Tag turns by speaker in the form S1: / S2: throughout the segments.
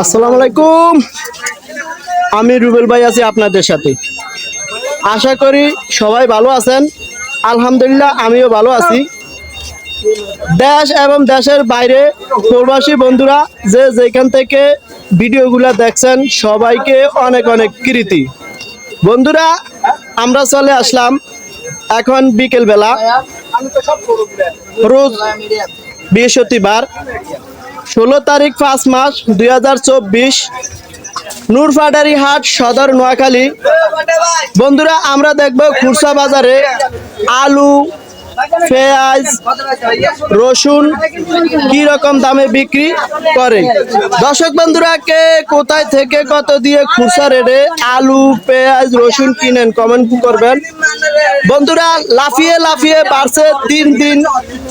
S1: আসসালামু আলাইকুম। আমি রুবেল ভাই আছি আপনাদের সাথে। আশা করি সবাই ভালো আছেন। আলহামদুলিল্লাহ আমিও ভালো আছি। দেশ এবং দেশের বাইরে প্রবাসী বন্ধুরা যে যেখান থেকে ভিডিওগুলো দেখছেন, সবাইকে অনেক অনেক কৃতি। বন্ধুরা, আমরা চলে আসলাম এখন বিকেলবেলা। রোজ বৃহস্পতিবার। ষোলো তারিখ পাঁচ মাস দুই হাজার চব্বিশ হাট, সদর, নোয়াখালী। বন্ধুরা, আমরা দেখব খুরসা বাজারে আলু, পেঁয়াজ, রসুন কি রকম দামে বিক্রি করে। দর্শক বন্ধুরা, কে কোথায় থেকে কত দিয়ে খুচরা রেটে আলু, পেঁয়াজ, রসুন কিনেন কমেন্ট করবেন। বন্ধুরা, লাফিয়ে লাফিয়ে বাড়ছে তিন দিন।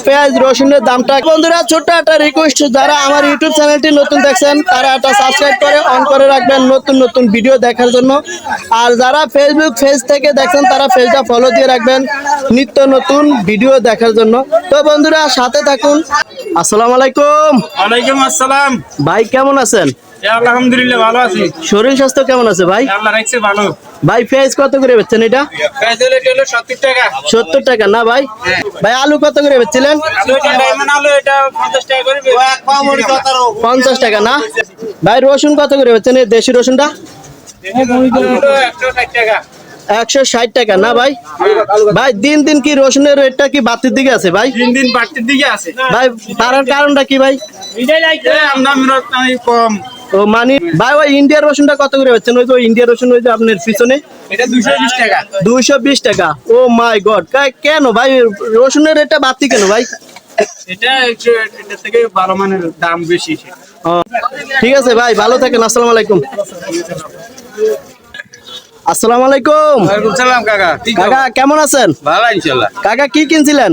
S1: পেঁয়াজ রসুনের দামটা। বন্ধুরা ছোট্ট একটা রিকোয়েস্ট যারা আমার ইউটিউব চ্যানেলটি নতুন দেখছেন তারা একটা সাবস্ক্রাইব করে অন করে রাখবেন নতুন নতুন ভিডিও দেখার জন্য। আর যারা ফেসবুক পেজ থেকে দেখছেন তারা পেজটা ফলো দিয়ে রাখবেন নিত্য নতুন ভিডিও দেখার জন্য। তো বন্ধুরা সাথে থাকুন। আসসালামু আলাইকুম।
S2: ওয়ালাইকুম আসসালাম।
S1: ভাই কেমন আছেন?
S2: আলহামদুলিল্লাহ ভালো আছি।
S1: শরীর স্বাস্থ্য কেমন আছে ভাই?
S2: আল্লাহ রাখছে ভালো।
S1: ভাই পেঁয়াজ কত করে বেচছেন এটা?
S2: সত্তর টাকা।
S1: না ভাই? ভাই আলু কত করে বেচছিলেন?
S2: আলু এটা ডায়মন্ড আলু এটা পঞ্চাশ টাকা করে
S1: পঞ্চাশ টাকা না? ভাই রসুন কত করে বেচছেন? এই দেশি রসুনটা?
S2: একশো ষাট টাকা।
S1: একশো ষাট টাকা না ভাই? ভাই দিন দিন কি রসুনের রেটটা কি বাড়তির দিকে আছে ভাই?
S2: দিন দিন বাড়তির দিকে আছে।
S1: ভাই তার কারণটা কি ভাই?
S2: কম।
S1: ও মানে ভাই ওই ইন্ডিয়ার রসুনটা কত করে হচ্ছে ওই যে ইন্ডিয়ার রসুন ওই যে আপনার পিছনে।
S2: এটা টাকা।
S1: দুইশো বিশ টাকা। Oh my god. কেন ভাই রসুনের এটা বাড়তি কেন ভাই?
S2: এটা একটু থেকে বারো মানের দাম বেশি।
S1: ঠিক আছে ভাই ভালো থাকেন আসসালামু আলাইকুম। আসসালামু আলাইকুম।
S2: সালাম কাকা।
S1: কাকা কেমন আছেন?
S2: ভালো
S1: কাকা কি কিনছিলেন?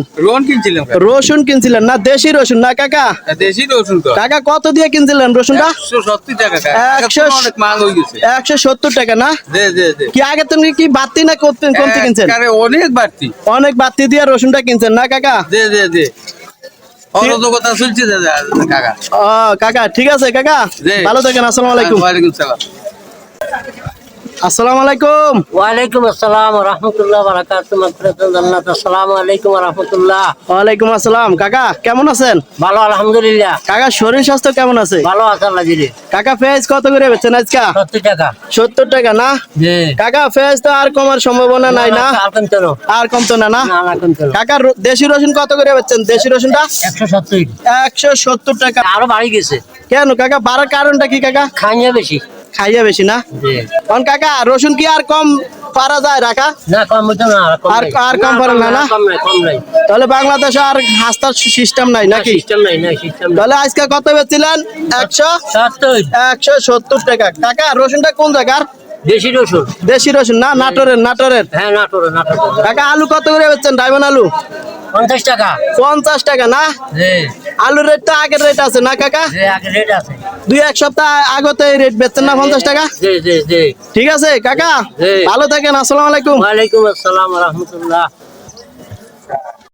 S2: কিনছিলাম
S1: রসুন কিনছিলেন না দেশি রসুন না কাকা?
S2: দেশি রসুন তো।
S1: কাকা কত দিয়ে কিনছিলেন রসুনটা?
S2: টাকা গেছে।
S1: না? কি আগে তুমি কি বাড়তি না কিনছেন?
S2: অনেক বাড়তি।
S1: অনেক বাড়তি দিয়ে রসুনটা কিনছেন না কাকা?
S2: কাকা।
S1: ও কাকা ঠিক আছে কাকা। ভালো থাকেন আসসালামু আলাইকুম।
S2: ওয়ালাইকুম সালাম।
S1: আসসালামু আলাইকুম।
S3: ওয়ালাইকুম আসসালাম রহমতুল্লাহ বারাকাত জান্নাত আসসালামু আলাইকুম রহমতুল্লাহ।
S1: ওয়ালাইকুম আসসালাম। কাকা কেমন আছেন?
S3: ভালো আলহামদুলিল্লাহ।
S1: কাকা শরীর স্বাস্থ্য কেমন আছে?
S3: ভালো আছে আল্লাহ দিলে
S1: কাকা পেঁয়াজ কত করে বেচছেন আজকা?
S3: সত্তর টাকা।
S1: সত্তর টাকা না?
S3: জি।
S1: কাকা পেঁয়াজ তো আর কমার সম্ভাবনা নাই না
S3: আর কমতে না।
S1: আর কমতো না না?
S3: না না না।
S1: কাকা দেশি রসুন কত করে বেচছেন দেশি রসুনটা?
S3: একশো সত্তর
S1: টাকা।
S3: আরও বাড়ি গেছে।
S1: কেন কাকা বাড়ার কারণটা কি কাকা?
S3: খাইয়া বেশি।
S1: খাইয়া বেশি না? কারণ কাকা রসুন কি আর কম পারা যায় রাখা?
S3: না কম আর
S1: আর- কম পারে না, না? তাহলে বাংলাদেশে আর হাস্তার সিস্টেম নাই নাকি? তাহলে আজকে কত বেচছিলেন? একশো একশো সত্তর টাকা। কাকা রসুনটা কোন জায়গার?
S3: দেশি রসুন।
S1: দেশি রসুন না নাটোরের নাটোরের?
S3: হ্যাঁ নাটোরে
S1: কাকা আলু কত করে বেচছেন? ডায়মন্ড আলু?
S3: পঞ্চাশ টাকা।
S1: পঞ্চাশ টাকা না? আলুর রেট তো আগের রেট আছে না কাকা?
S3: জি আগে রেট আছে।
S1: দুই এক সপ্তাহ আগতে রেট বেচছেন না পঞ্চাশ টাকা? ঠিক আছে কাকা? ভালো থাকেন আসসালামু আলাইকুম।
S3: ওয়ালাইকুম আসসালাম রহমতুল্লাহ।